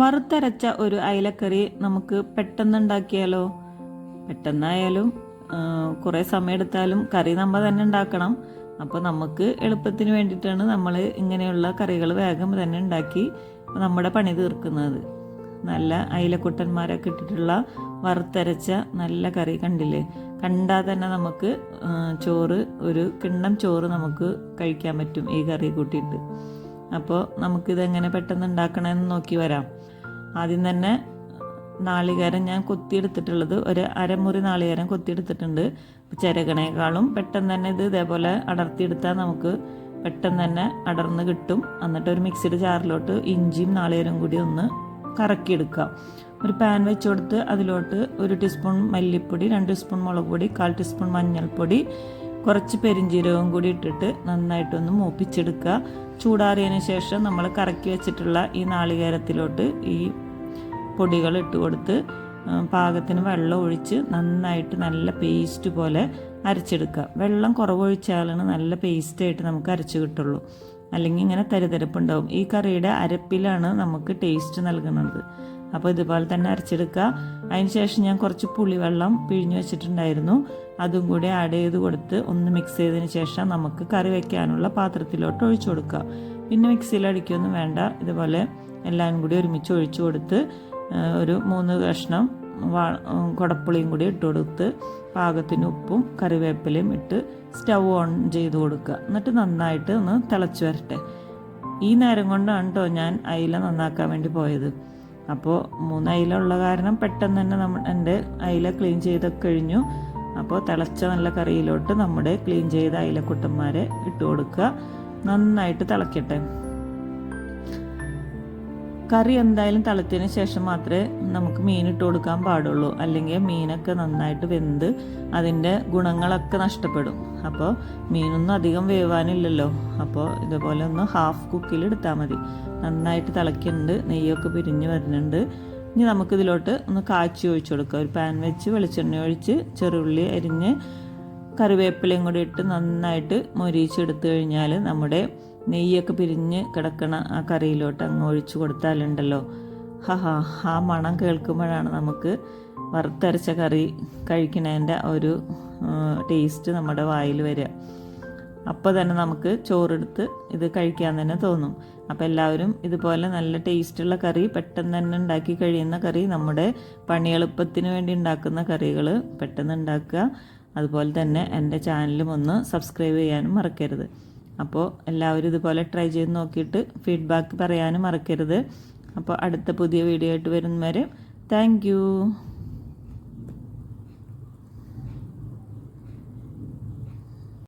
വറുത്തരച്ച ഒരു അയലക്കറി നമുക്ക് പെട്ടെന്ന് ഉണ്ടാക്കിയാലോ പെട്ടെന്നായാലും കുറേ സമയമെടുത്താലും കറി നമ്മൾ തന്നെ ഉണ്ടാക്കണം. അപ്പോൾ നമുക്ക് എളുപ്പത്തിന് വേണ്ടിയിട്ടാണ് നമ്മൾ ഇങ്ങനെയുള്ള കറികൾ വേഗം തന്നെ ഉണ്ടാക്കി നമ്മുടെ പണി തീർക്കുന്നത്. നല്ല അയിലക്കുട്ടന്മാരൊക്കെ ഇട്ടിട്ടുള്ള വറുത്തരച്ച നല്ല കറി കണ്ടില്ലേ? കണ്ടാൽ തന്നെ നമുക്ക് ചോറ് ഒരു കിണ്ണം ചോറ് നമുക്ക് കഴിക്കാൻ പറ്റും ഈ കറി കൂട്ടിയിട്ട്. അപ്പോൾ നമുക്കിതെങ്ങനെ പെട്ടെന്ന് ഉണ്ടാക്കണമെന്ന് നോക്കി വരാം. ആദ്യം തന്നെ നാളികേരം ഞാൻ കൊത്തിയെടുത്തിട്ടുള്ളത് ഒരു അരമുറി നാളികേരം കൊത്തിയെടുത്തിട്ടുണ്ട്. ചിരകണേക്കാളും പെട്ടെന്ന് തന്നെ ഇത് ഇതേപോലെ അടർത്തിയെടുത്താൽ നമുക്ക് പെട്ടെന്ന് തന്നെ അടർന്ന് കിട്ടും. എന്നിട്ട് ഒരു മിക്സിയുടെ ജാറിലോട്ട് ഇഞ്ചിയും നാളികേരം കൂടി ഒന്ന് കറക്കിയെടുക്കുക ഒരു പാൻ വെച്ച് കൊടുത്ത് അതിലോട്ട് ഒരു ടീസ്പൂൺ മല്ലിപ്പൊടി രണ്ട് ടീസ്പൂൺ മുളക് പൊടി കാൽ ടീസ്പൂൺ മഞ്ഞൾപ്പൊടി കുറച്ച് പെരിഞ്ജീരകവും കൂടി ഇട്ടിട്ട് നന്നായിട്ടൊന്ന് മൂപ്പിച്ചെടുക്കുക. ചൂടാറിയതിന് ശേഷം നമ്മൾ കറക്കി വെച്ചിട്ടുള്ള ഈ നാളികേരത്തിലോട്ട് ഈ പൊടികൾ ഇട്ട് കൊടുത്ത് പാകത്തിന് വെള്ളം ഒഴിച്ച് നന്നായിട്ട് നല്ല പേസ്റ്റ് പോലെ അരച്ചെടുക്കുക. വെള്ളം കുറവൊഴിച്ചാലാണ് നല്ല പേസ്റ്റായിട്ട് നമുക്ക് അരച്ച് കിട്ടുള്ളൂ. അല്ലെങ്കിൽ ഇങ്ങനെ തരിതരപ്പുണ്ടാവും. ഈ കറിയുടെ അരപ്പിലാണ് നമുക്ക് ടേസ്റ്റ് നൽകുന്നത്. അപ്പോൾ ഇതുപോലെ തന്നെ അരച്ചെടുക്കുക. അതിന് ശേഷം ഞാൻ കുറച്ച് പുളിവെള്ളം പിഴിഞ്ഞു വെച്ചിട്ടുണ്ടായിരുന്നു. അതും കൂടി ആഡ് ചെയ്ത് കൊടുത്ത് ഒന്ന് മിക്സ് ചെയ്തതിന് ശേഷം നമുക്ക് കറി വയ്ക്കാനുള്ള പാത്രത്തിലോട്ട് ഒഴിച്ചു കൊടുക്കുക. പിന്നെ മിക്സിയിൽ അടിക്കൊന്നും വേണ്ട. ഇതുപോലെ എല്ലാം കൂടി ഒരുമിച്ച് ഒഴിച്ചു കൊടുത്ത് ഒരു മൂന്ന് കഷ്ണം വാ കുടപ്പുളിയും കൂടി ഇട്ട് കൊടുത്ത് പാകത്തിന് ഉപ്പും കറിവേപ്പിലയും ഇട്ട് സ്റ്റൗ ഓൺ ചെയ്ത് കൊടുക്കുക. എന്നിട്ട് നന്നായിട്ട് ഒന്ന് തിളച്ച് വരട്ടെ. ഈ നേരം കൊണ്ടാണ് കേട്ടോ ഞാൻ അയില നന്നാക്കാൻ വേണ്ടി പോയത്. അപ്പോൾ മൂന്ന് അയില ഉള്ള കാരണം പെട്ടെന്ന് തന്നെ നമ്മൾ എന്റെ അയില ക്ലീൻ ചെയ്തൊക്കെ കഴിഞ്ഞു. അപ്പോൾ തിളച്ച നല്ല കറിയിലോട്ട് നമ്മുടെ ക്ലീൻ ചെയ്ത അയിലക്കുട്ടന്മാരെ ഇട്ട് കൊടുക്കുക. നന്നായിട്ട് തിളക്കട്ടെ. കറി എന്തായാലും തിളച്ചതിന് ശേഷം മാത്രമേ നമുക്ക് മീൻ ഇട്ട് കൊടുക്കാൻ പാടുള്ളൂ. അല്ലെങ്കിൽ മീനൊക്കെ നന്നായിട്ട് വെന്ത് അതിന്റെ ഗുണങ്ങളൊക്കെ നഷ്ടപ്പെടും. അപ്പോൾ മീനൊന്നും അധികം വേവാനില്ലല്ലോ. അപ്പോൾ ഇതുപോലെ ഒന്ന് ഹാഫ് കുക്കിൽ എടുത്താൽ മതി. നന്നായിട്ട് തിളയ്ക്കുന്നുണ്ട്. നെയ്യൊക്കെ പിരിഞ്ഞ് വരുന്നുണ്ട്. ഇനി നമുക്കിതിലോട്ട് ഒന്ന് കാച്ചി ഒഴിച്ചു കൊടുക്കുക ഒരു പാൻ വെച്ച് വെളിച്ചെണ്ണ ഒഴിച്ച് ചെറുള്ളി അരിഞ്ഞ് കറിവേപ്പിലയും കൂടി ഇട്ട് നന്നായിട്ട് മൊരിച്ചെടുത്തു കഴിഞ്ഞാൽ നമ്മുടെ നെയ്യൊക്കെ പിരിഞ്ഞ് കിടക്കണ ആ കറിയിലോട്ട് അങ്ങ് ഒഴിച്ചു കൊടുത്താലുണ്ടല്ലോ. ഹാ ആ മണം കേൾക്കുമ്പോഴാണ് നമുക്ക് വറുത്തരച്ച കറി കഴിക്കണതിന്റെ ഒരു ടേസ്റ്റ് നമ്മുടെ വായിൽ വരിക. അപ്പോൾ തന്നെ നമുക്ക് ചോറെടുത്ത് ഇത് കഴിക്കാൻ തന്നെ തോന്നും. അപ്പോൾ എല്ലാവരും ഇതുപോലെ നല്ല ടേസ്റ്റുള്ള കറി പെട്ടെന്ന് തന്നെ ഉണ്ടാക്കി കഴിയുന്ന കറി നമ്മുടെ പണിയെളുപ്പത്തിന് വേണ്ടി ഉണ്ടാക്കുന്ന കറികൾ പെട്ടെന്ന് ഉണ്ടാക്കുക. അതുപോലെ തന്നെ എന്റെ ചാനലും ഒന്ന് സബ്സ്ക്രൈബ് ചെയ്യാനും മറക്കരുത്. അപ്പോൾ എല്ലാവരും ഇതുപോലെ ട്രൈ ചെയ്ത് നോക്കിയിട്ട് ഫീഡ്ബാക്ക് പറയാനും മറക്കരുത്. അപ്പോൾ അടുത്ത പുതിയ വീഡിയോ ആയിട്ട് വരുന്നവരെ താങ്ക്